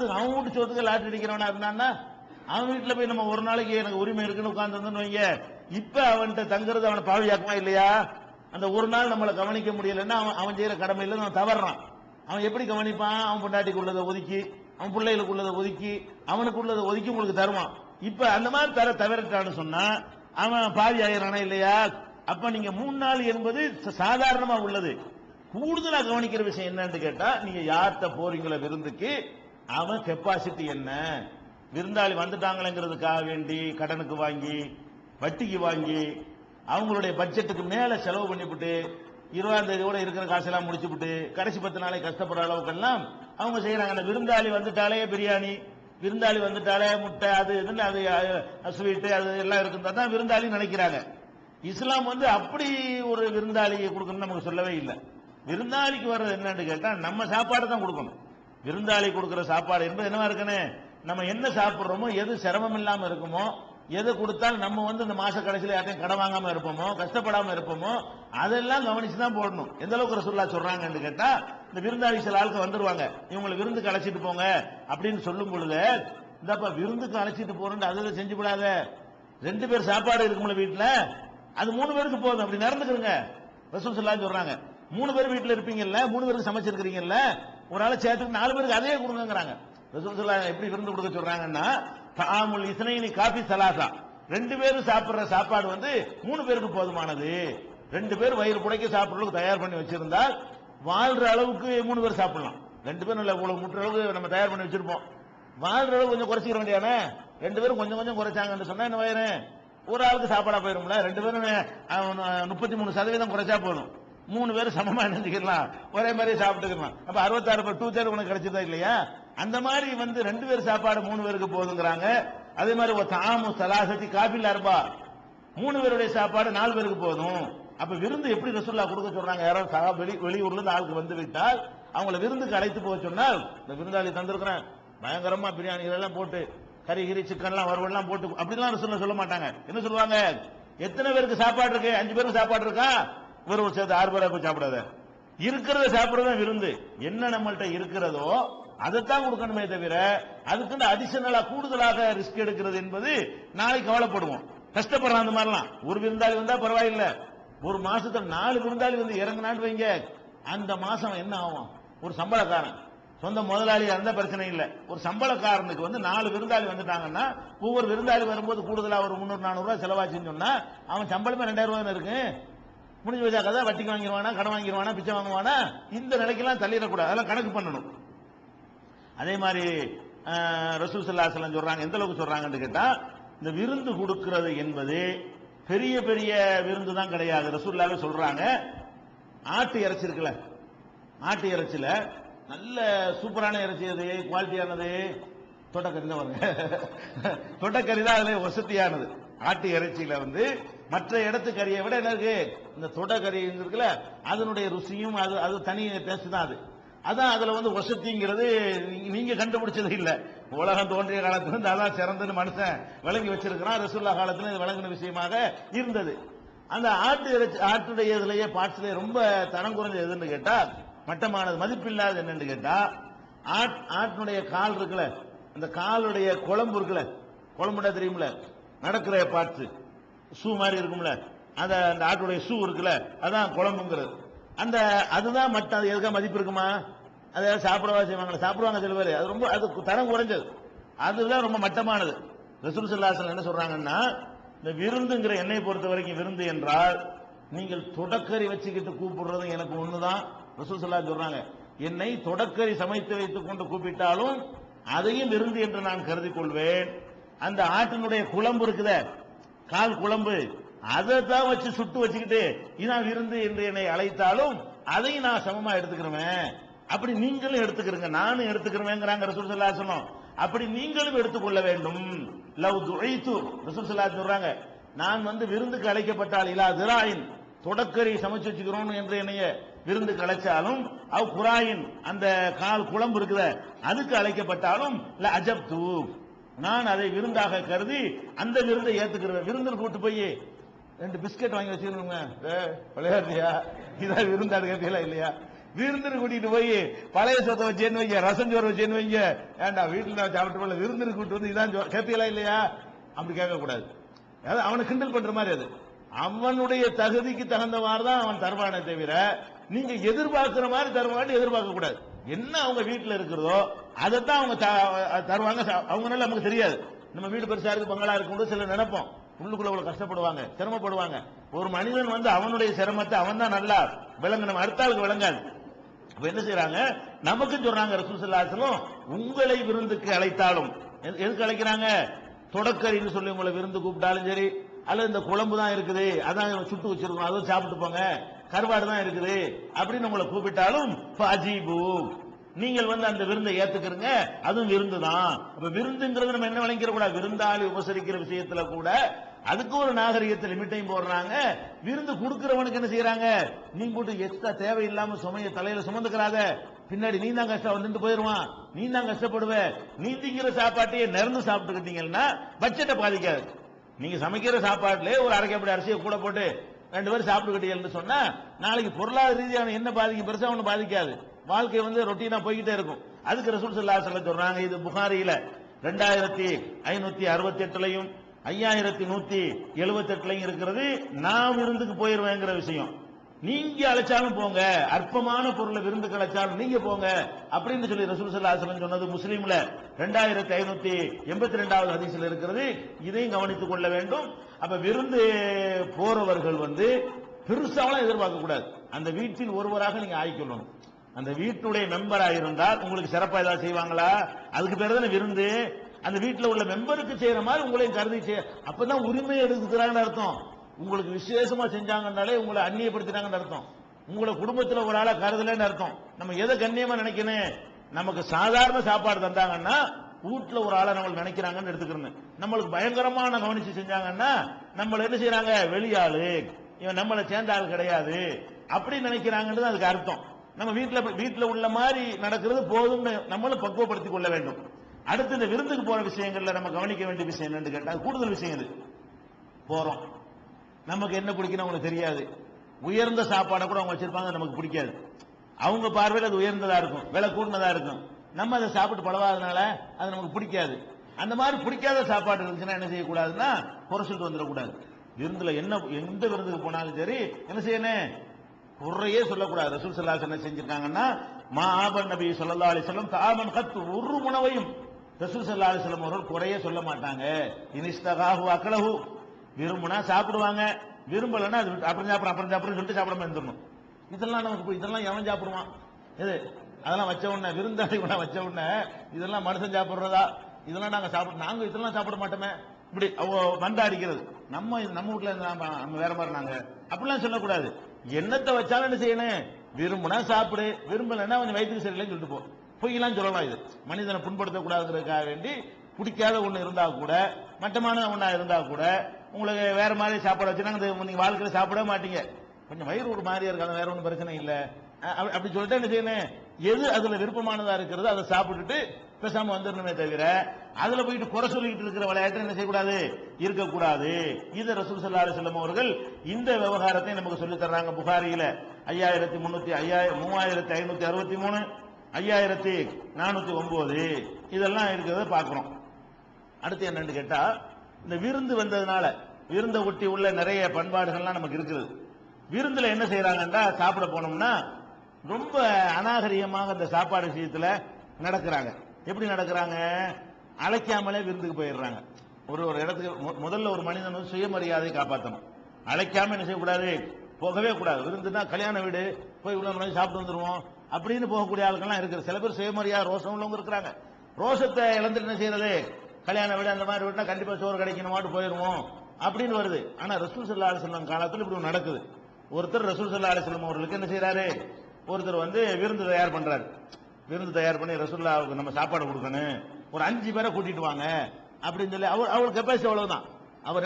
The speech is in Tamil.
அவன் வீட்டு சொத்துக்கு லாட்டரி அடிக்கிறவனா இருந்தான்னா அவன் வீட்டுல போய் நம்ம ஒரு நாளைக்கு எனக்கு உரிமை இருக்குன்னு உட்கார்ந்து வைங்க. இப்ப அவன்கிட்ட தங்குறது அவனை பாவியாக்குமா இல்லையா? அந்த ஒரு நாள் நம்மளை கவனிக்க முடியலன்னா அவன் அவன் செய்யற கடமையில அவன் தவறான் அவன் எப்படி கவனிப்பான்? அவன் பொண்டாட்டிக்குள்ளதை ஒதுக்கி அவன் பிள்ளைகளுக்கு உள்ளதை ஒதுக்கி அவனுக்கு உள்ளதை ஒதுக்கி உங்களுக்கு தருவான். இப்ப அந்த மாதிரி தர தவறிட்டான்னு சொன்னா அவன் பாவி ஆயிரானா இல்லையா? அப்ப நீங்க மூணு நாள் என்பது சாதாரணமா உள்ளது. கூடுதலா கவனிக்கிற விஷயம் என்னன்னு கேட்டா நீங்க யார்கிட்ட போறீங்களோ விருந்துக்கு அவன் கெப்பாசிட்டி என்ன? விருந்தாளி வந்துட்டாங்களேங்கிறதுக்காக வேண்டி கடனுக்கு வாங்கி வட்டிக்கு வாங்கி அவங்களுடைய பட்ஜெட்டுக்கு மேல செலவு பண்ணிவிட்டு இருபதாம் தேதியோட இருக்கிற காசெல்லாம் முடிச்சுவிட்டு கடைசி பத்து நாளை கஷ்டப்படுற அளவுக்கெல்லாம் அவங்க செய்யறாங்க அந்த விருந்தாளி வந்துட்டாலே பிரியாணி விருந்தாளி வந்துட்டாலே முட்டை அது இதுன்னு அது ஸ்வீட்டு அது எல்லாம் இருக்குன்னு தான் விருந்தாளி நினைக்கிறாங்க. இஸ்லாம் வந்து அப்படி ஒரு விருந்தாளியை கொடுக்கணும்னு நமக்கு சொல்லவே இல்லை. விருந்தாளிக்கு வர்றது என்னன்னு கேட்டால் நம்ம சாப்பாடு தான் கொடுக்கணும். விருந்தாளி கொடுக்கிற சாப்பாடு என்பது என்னவா இருக்கணும்? நம்ம என்ன சாப்பிட்றோமோ எது சிரமம் இல்லாமல் இருக்குமோ எது கொடுத்தால் நம்ம வந்து இந்த மாச கடைசியில் யார்ட்டையும் கடன் வாங்காம இருப்போமோ கஷ்டப்படாம இருப்போமோ அதெல்லாம் கவனிச்சு தான் போடணும். எந்த அளவுக்கு ரசூல்லா சொல்றாங்கன்னு கேட்டா இந்த விருந்தாளி சில ஆளுக்கு வந்துருவாங்க. இவங்களை விருந்துக்கு அழைச்சிட்டு போங்க அப்படின்னு சொல்லும் பொழுது இந்தப்பா விருந்துக்கு அழைச்சிட்டு போறேன் அதில் செஞ்சு விடாத ரெண்டு பேர் சாப்பாடு இருக்கும்ல வீட்டில் அது மூணு பேருக்கு போதும். அப்படி நடந்துக்கிறங்க ரசூல் ஸல்லல்லாஹு சொல்றாங்க. மூணு பேர் வீட்டில் இருப்பீங்கல்ல மூணு பேருக்கு சமைச்சிருக்கிறீங்கல்ல ஒரு ஆளை சேர்த்துக்கு நாலு பேருக்கு அதே கொடுங்கிறாங்க ரசூல் எப்படி விருந்து கொடுக்க சொல்றாங்கன்னா தாமுல் இஸ்னைனி காபி சலாசா. ரெண்டு பேரும் சாப்பிடுற சாப்பாடு வந்து மூணு பேருக்கு போதுமானது. ரெண்டு பேர் வயிறு புடைக்க சாப்பிடுறதுக்கு தயார் பண்ணி வச்சிருந்தால் வாழ்ற அளவுக்கு மூணு பேர் சாப்பிடலாம். ரெண்டு பேரும் இல்லை இவ்வளவு முட்டுற அளவுக்கு நம்ம தயார் பண்ணி வச்சிருப்போம். வாழ்ற அளவுக்கு கொஞ்சம் குறைச்சிக்க வேண்டியானே ரெண்டு பேரும் கொஞ்சம் கொஞ்சம் குறைச்சாங்கன்னு சொன்னா என்ன வயிறு? ஒரு ஆளுக்கு சாப்பாடா போயிரும்ல ரெண்டு பேரும் முப்பத்தி மூணு சதவீதம் குறைச்சா போதும். மூணு பேரும் சமமா நினைச்சுக்கலாம். ஒரே மாதிரி சாப்பிட்டுக்கலாம். அப்ப அறுபத்தாறு பேர் டூ தேர் உனக்கு கிடைச்சதா இல்லையா? அந்த மாதிரி வந்து ரெண்டு பேர் சாப்பாடு மூணு பேருக்கு போதுங்கிறாங்க. அதே மாதிரி ஒரு தாமு சலாசத்தி காபில் அருபா. மூணு பேருடைய சாப்பாடு நாலு பேருக்கு போதும். அப்ப விருந்து எப்படி ரசுல்லா கொடுக்க சொல்றாங்க யாராவது சகா வெளி வெளியூர்ல இருந்து ஆளுக்கு வந்து விட்டால் அவங்கள விருந்துக்கு அழைத்து போக சொன்னால் இந்த விருந்தாளி தந்திருக்கிறேன். பயங்கரமா பிரியாணிகள் எல்லாம் போட்டு கறி கிரி சிக்கன்லாம் வறுவல்லாம் போட்டு அப்படிலாம் ரசுல்லா சொல்ல மாட்டாங்க. என்ன சொல்லுவாங்க? எத்தனை பேருக்கு சாப்பாடு இருக்கு? அஞ்சு பேருக்கு சாப்பாடு இருக்கா? ஒரு சேர்த்து ஆறு பேரா சாப்பிடாத? இருக்கிறத சாப்பிடுறதா விருந்து. என்ன நம்மள்ட்ட இருக்கிறதோ அதைத்தான் கொடுக்கணுமே தவிர அதுக்குன்னு அடிஷனலா கூடுதலாக ரிஸ்க் எடுக்கிறது என்பது நாளைக்கு கவலைப்படுவோம். கஷ்டப்படுறான் அந்த மாதிரிலாம். ஒரு விருந்தாளி வந்தா பரவாயில்ல. ஒரு மாசத்துல நாலு விருந்தாளி வந்து இறங்கினான்னு வைங்க. அந்த மாசம் என்ன ஆகும் ஒரு சம்பளக்காரன். சொந்த முதலாளியா இருந்தா பிரச்சனை இல்லை. ஒரு சம்பளக்காரனுக்கு வந்து நாலு விருந்தாளி வந்துட்டாங்கன்னா ஒவ்வொரு விருந்தாளி வரும்போது கூடுதலா ஒரு முன்னூறு நானூறு ரூபாய் செலவாச்சுன்னு சொன்னா அவன் சம்பளமே ரெண்டாயிரம் ரூபாய் இருக்கு. முடிஞ்சு வச்சா கதை? வட்டிக்கு வாங்கிடுவானா கடன் வாங்கிடுவானா பிச்சை வாங்குவானா? இந்த நிலைக்கெல்லாம் தள்ளிடக்கூடாது. அதெல்லாம் கணக்கு பண்ணணும். அதே மாதிரி ரசூசல்லாசலம் ரசூல் சொல்றாங்க. எந்த அளவுக்கு சொல்றாங்கன்னு கேட்டா இந்த விருந்து கொடுக்கிறது என்பது பெரிய பெரிய விருந்து தான் கிடையாது. ரசூல்லாவே சொல்றாங்க. ஆட்டு இறைச்சி இருக்குல்ல? ஆட்டு இறைச்சியில் நல்ல சூப்பரான இறைச்சி அது குவாலிட்டியானது தொட்டக்கறி தான் வருங்க தொட்டக்கறி தான் அதுல வசதியானது. ஆட்டு இறைச்சியில வந்து மற்ற இடத்து கறியை விட என்ன இருக்கு இந்த தொடக்கறி இருக்குல்ல அதனுடைய ருசியும் அது அது தனி டேஸ்ட் தான் அது. அதான் அதுல வந்து வசதிங்கிறது நீங்க கண்டுபிடிச்சது இல்ல. உலகம் தோன்றிய காலத்துல இருந்து அதான் சிறந்தன்னு மனுஷன் விளங்கி வச்சிருக்கிறான். ரசுல்லா காலத்துல இது விளங்கின விஷயமாக இருந்தது. அந்த ஆட்டு இறைச்சி ஆட்டுடைய இதுலயே பாட்ஸ்லயே ரொம்ப தரம் குறைஞ்சது எதுன்னு கேட்டா மட்டமானது மதிப்பில்லாதது என்னன்னு கேட்டா ஆட் ஆட்டினுடைய கால் இருக்குல்ல அந்த காலுடைய குழம்பு இருக்குல்ல குழம்புடா தெரியுமில்ல? நடக்கிற பார்த்து ஷூ மாதிரி இருக்கும்ல. அந்த அந்த ஆட்டுடைய ஷூ இருக்குல்ல அதான் குழம்புங்கிறது. அந்த அதுதான் மட்டும் அது எதுக்காக மதிப்பு இருக்குமா? அதை சாப்பிடவா செய்வாங்க சாப்பிடுவாங்க சில பேர். அது ரொம்ப அது தரம் குறைஞ்சது. அதுதான் ரொம்ப மட்டமானது. ரசூல் சல்லாசன் என்ன சொல்றாங்கன்னா இந்த விருந்துங்கிற என்னை பொறுத்த வரைக்கும் விருந்து என்றால் நீங்கள் தொடக்கறி வச்சுக்கிட்டு கூப்பிடுறது எனக்கு ஒண்ணுதான். ரசூல் சல்லா சொல்றாங்க என்னை தொடக்கறி சமைத்து வைத்துக் கொண்டு கூப்பிட்டாலும் அதையும் விருந்து என்று நான் கருதி கொள்வேன். அந்த ஆட்டினுடைய குழம்பு இருக்குதே கால் குழம்பு அதை தான் வச்சு சுட்டு வச்சுக்கிட்டு இதான் விருந்து என்று என்னை அழைத்தாலும் அதையும் நான் சமமா எடுத்துக்கிறேன். அப்படி நீங்களும் எடுத்துக்கிறீங்க நானும் எடுத்துக்கிறேங்கிறாங்க ரசூல் சல்லா சொன்னோம் அப்படி நீங்களும் எடுத்துக்கொள்ள வேண்டும். லவ் துழைத்து ரசூல் சல்லா சொல்றாங்க நான் வந்து விருந்துக்கு அழைக்கப்பட்டால் இலா திராயின் தொடக்கரை சமைச்சு வச்சுக்கிறோம் என்று என்னைய விருந்து அழைச்சாலும் அவ் குராயின் அந்த கால் குழம்பு இருக்குத அதுக்கு அழைக்கப்பட்டாலும் ல அஜப்து. நான் அதை விருந்தாக கருதி அந்த விருந்தை ஏத்துக்கிறேன். விருந்தில் கூட்டு போய் ரெண்டு பிஸ்கட் வாங்கி வச்சுக்கணுங்க. விளையாடுறியா? இதான் விருந்தாடு கேட்டீங்களா இல்லையா? விருந்துன்னு கூட்டிட்டு போய் பழைய சொத்தை வச்சேன்னு வைங்க ரசம் சோறு வச்சேன்னு வைங்க. ஏன்டா வீட்டில் நான் சாப்பிட்டு போல விருந்துன்னு கூட்டு வந்து இதான் சோ- கேப்பீங்களா இல்லையா? அப்படி கேட்கக்கூடாது. அதாவது அவனை கிண்டல் பண்ற மாதிரி அது. அவனுடைய தகுதிக்கு தகுந்த மாதிரி தான் அவன் தருவானே தவிர நீங்க எதிர்பார்க்கிற மாதிரி தருவான்னு எதிர்பார்க்க கூடாது. என்ன அவங்க வீட்டில் இருக்கிறதோ அதைத்தான் அவங்க த- தருவாங்க. ச- அவங்கனால நமக்கு தெரியாது. நம்ம வீடு பெருசா இருக்கு பங்களா இருக்குன்னு சில நினைப்போம். உள்ளுக்குள்ள இவ்வளவு கஷ்டப்படுவாங்க சிரமப்படுவாங்க. ஒரு மனிதன் வந்து அவனுடைய சிரமத்தை அவன் தான் நல்லா விளங்கணும். அடுத்த ஆளுக்கு விளங்காது. அப்ப என்ன செய்யறாங்க நமக்கும் சொல்றாங்க ரசூசல்லாசலும் உங்களை விருந்துக்கு அழைத்தாலும். எது- எதுக்கு அழைக்கிறாங்க? தொடக்கரின்னு சொல்லி உங்களை விருந்து கூப்பிட்டாலும் சரி அல்லது இந்த குழம்பு தான் இருக்குது அதான் சுட்டு வச்சிருக்கோம் அதுவும் சாப்பிட்டு போங்க கருவாடு தான் இருக்குது அப்படின்னு உங்களை கூப்பிட்டாலும் அஜீபு நீங்கள் வந்து அந்த விருந்தை ஏத்துக்கிறீங்க அதுவும் விருந்து தான். அப்ப விருந்துங்கிறது நம்ம என்ன விளங்கிற கூடாது? விருந்தாளி உபசரிக்கிற விஷயத்துல கூட அதுக்கு ஒரு நாகரிகத்தை லிமிட்டையும் போடுறாங்க. விருந்து கொடுக்கிறவனுக்கு என்ன செய்யறாங்க நீ போட்டு எக்ஸ்ட்ரா தேவையில்லாம சுமைய தலையில சுமந்துக்கிறாத. பின்னாடி நீ தான் கஷ்டம் நின்று போயிருவான் நீ தான் கஷ்டப்படுவ. நீ திங்கிற சாப்பாட்டையே நிறந்து சாப்பிட்டுக்கிட்டீங்கன்னா பட்ஜெட்டை பாதிக்காது. நீங்க சமைக்கிற சாப்பாட்டுல ஒரு அரைக்க கப்படி அரிசியை கூட போட்டு ரெண்டு பேரும் சாப்பிட்டுக்கிட்டீங்கன்னு சொன்னா நாளைக்கு பொருளாதார ரீதியான என்ன பாதிக்கும்? பெருசா ஒண்ணு பாதிக்காது. வாழ்க்கை வந்து ரொட்டீனா போய்கிட்டே இருக்கும். அதுக்கு ரசூல் சல்லா சொல்ல சொல்றாங்க இது புகாரியில. ரெண்டாயிரத்தி ஐநூத்தி அறுபத்தி எட்டுலையும் ஐயாயிரத்தி நூத்தி எழுபத்தி எட்டுலையும் இருக்கிறது நான் விருந்துக்கு போயிருவேங்கிற விஷயம். நீங்க அழைச்சாலும் போங்க. அற்பமான பொருளை விருந்துக்கு அழைச்சாலும் நீங்க போங்க. அப்படின்னு சொல்லி ரசூல் சல்லா சொன்னது முஸ்லீம்ல ரெண்டாயிரத்தி ஐநூத்தி எண்பத்தி ரெண்டாவது ஹதீஸ்ல இருக்கிறது. இதையும் கவனித்துக் கொள்ள வேண்டும். அப்ப விருந்து போறவர்கள் வந்து பெருசாவெல்லாம் எதிர்பார்க்க கூடாது. அந்த வீட்டில் ஒருவராக நீங்க ஆய்க்கொள்ளணும். அந்த வீட்டுடைய மெம்பரா இருந்தால் உங்களுக்கு சிறப்பா ஏதாவது செய்வாங்களா? அதுக்கு பேர் தானே விருந்து. அந்த வீட்டில் உள்ள மெம்பருக்கு செய்யற மாதிரி உங்களையும் கருதி செய்ய. அப்பதான் உரிமை எடுத்துக்கிறாங்கன்னு அர்த்தம். உங்களுக்கு விசேஷமா செஞ்சாங்கன்னாலே உங்களை அந்நியப்படுத்தினாங்கன்னு அர்த்தம். உங்களை குடும்பத்தில் ஒரு ஆளா கருதலன்னு அர்த்தம். நம்ம எதை கண்ணியமா நினைக்கணும்? நமக்கு சாதாரண சாப்பாடு தந்தாங்கன்னா வீட்டில் ஒரு ஆளை நம்ம நினைக்கிறாங்கன்னு எடுத்துக்கணும் நம்மளுக்கு பயங்கரமான கவனிச்சு செஞ்சாங்கன்னா நம்மளை என்ன செய்யறாங்க? வெளியாளு. இவன் நம்மளை சேர்ந்த ஆள் கிடையாது. அப்படி நினைக்கிறாங்கன்றது அதுக்கு அர்த்தம். நம்ம வீட்டில் வீட்டில் உள்ள மாதிரி நடக்கிறது போதும்னு நம்மளும் பக்குவப்படுத்திக் கொள்ள வேண்டும். அடுத்து இந்த விருந்துக்கு போற விஷயங்கள்ல நம்ம கவனிக்க வேண்டிய விஷயம் என்னன்னு கேட்டால் அது கூடுதல் விஷயம் இது. போறோம். நமக்கு என்ன பிடிக்கணும் அவங்களுக்கு தெரியாது. உயர்ந்த சாப்பாடை கூட அவங்க வச்சிருப்பாங்க நமக்கு பிடிக்காது. அவங்க பார்வையில் அது உயர்ந்ததா இருக்கும் விலை கூடுனதா இருக்கும். நம்ம அதை சாப்பிட்டு பழவாதனால அது நமக்கு பிடிக்காது. அந்த மாதிரி பிடிக்காத சாப்பாடு இருந்துச்சுன்னா என்ன செய்யக்கூடாதுன்னா குறை சொல்லிட்டு வந்துடக்கூடாது. விருந்துல என்ன எந்த விருந்துக்கு போனாலும் சரி என்ன செய்யணும்? குறையே சொல்லக்கூடாது. ரசூல் சல்லாஸ் என்ன செஞ்சிருக்காங்கன்னா மா ஆபன் நபி சொல்லா அலிஸ்லம் தாமன் கத்து ஒரு உணவையும் ரசூல் சல்லா அலிஸ்லம் அவர்கள் குறையே சொல்ல மாட்டாங்க. இனிஸ்தகாஹு அக்கலஹு விரும்புனா சாப்பிடுவாங்க. விரும்பலன்னா அது அப்புறம் சாப்பிடும் அப்புறம் சாப்பிடும் சொல்லிட்டு சாப்பிடாம இருந்துடணும். இதெல்லாம் நமக்கு இதெல்லாம் எவன் சாப்பிடுவான்? இது அதெல்லாம் வச்ச உடனே விருந்தாளி கூட வச்ச உடனே இதெல்லாம் மனுஷன் சாப்பிடுறதா? இதெல்லாம் நாங்கள் சாப்பிட நாங்கள் இதெல்லாம் சாப்பிட மாட்டோமே. இப்படி அவ மண்டாடிக்கிறது நம்ம இது நம்ம வீட்டில் நம்ம வேற மாதிரி நாங்கள் அப்படிலாம் சொல்லக்கூடாது. என்னத்தை வச்சாலும் என்ன செய்யணும்? விரும்புனா சாப்பிடு. விரும்பலைன்னா கொஞ்சம் வயிற்றுக்கு சரியில்லைன்னு சொல்லிட்டு போ. பொய்யெல்லாம் சொல்லலாம் இது. மனிதனை புண்படுத்தக்கூடாதுங்கிறதுக்காக வேண்டி பிடிக்காத ஒன்று இருந்தால் கூட மட்டமான ஒன்றா இருந்தால் கூட உங்களுக்கு வேற மாதிரி சாப்பாடு வச்சுனா நீங்க வாழ்க்கையில சாப்பிட மாட்டீங்க. கொஞ்சம் வயிறு ஒரு மாதிரியா இருக்காது வேற ஒன்றும் பிரச்சனை இல்லை. அப்படி- சொல்லிட்டு என்ன செய்யணும்? எது அதுல விருப்பமானதா இருக்கிறதோ அதை சாப்பிட்டுட்டு பேசாம வந்துடணுமே தவிர அதுல போயிட்டு குறை சொல்லிக்கிட்டு இருக்கிற விளையாட்டு என்ன செய்யக்கூடாது? இருக்கக்கூடாது. இது ரசூல் சல்லா செல்லம் அவர்கள் இந்த விவகாரத்தை நமக்கு சொல்லி தர்றாங்க புகாரியில. ஐயாயிரத்தி முன்னூத்தி ஐயாயிரம் மூவாயிரத்தி ஐநூத்தி அறுபத்தி மூணு ஐயாயிரத்தி நானூத்தி ஒன்பது. இதெல்லாம் இருக்கிறத பாக்குறோம் அடுத்து என்னன்னு கேட்டா இந்த விருந்து வந்ததுனால விருந்தை ஒட்டி உள்ள நிறைய பண்பாடுகள்லாம் நமக்கு இருக்குது. விருந்துல என்ன செய்யறாங்கன்னா சாப்பிட போனோம்னா ரொம்ப அநாகரிகமாக அந்த சாப்பாடு விஷயத்துல நடக்கிறாங்க. எப்படி நடக்கிறாங்க? அழைக்காமலே விருந்துக்கு போயிடுறாங்க. ஒரு ஒரு இடத்துக்கு மு- முதல்ல ஒரு மனிதன் வந்து சுயமரியாதையை காப்பாற்றணும் அழைக்காம என்ன செய்யக்கூடாது? போகவே கூடாது. விருந்துனா கல்யாண வீடு போய் உள்ள நுழைஞ்சு சாப்பிட்டு வந்துருவோம். அப்படின்னு போகக்கூடிய ஆளுக்கெல்லாம் இருக்கிற சில பேர் சுயமரியாதை ரோஷம் உள்ளவங்க இருக்கிறாங்க. ரோஷத்தை இழந்துட்டு என்ன செய்யறது? கல்யாண வீடு அந்த மாதிரி வீட்டுனா கண்டிப்பா சோறு கிடைக்கணுமாட்டு போயிருவோம். அப்படின்னு வருது. ஆனா ரசூல் சல்லா அலிஸ்லாம் காலத்தில் இப்படி நடக்குது. ஒருத்தர் ரசூல் சல்லா அலிஸ்லாம் அவர்களுக்கு என்ன செய்யறாரு ஒருத்தர் வந்து விருந்து தயார் பண்றாரு. விருந்து தயார் பண்ணி ரசூல்லாவுக்கு நம்ம சாப்பாடு கொடுக்கணும். ஒரு அஞ்சு பேரை கூட்டிட்டு வாங்க. அப்படின்னு சொல்லி அவர் அவர் கெப்பாசிட்டி அவ்வளவுதான். அவர்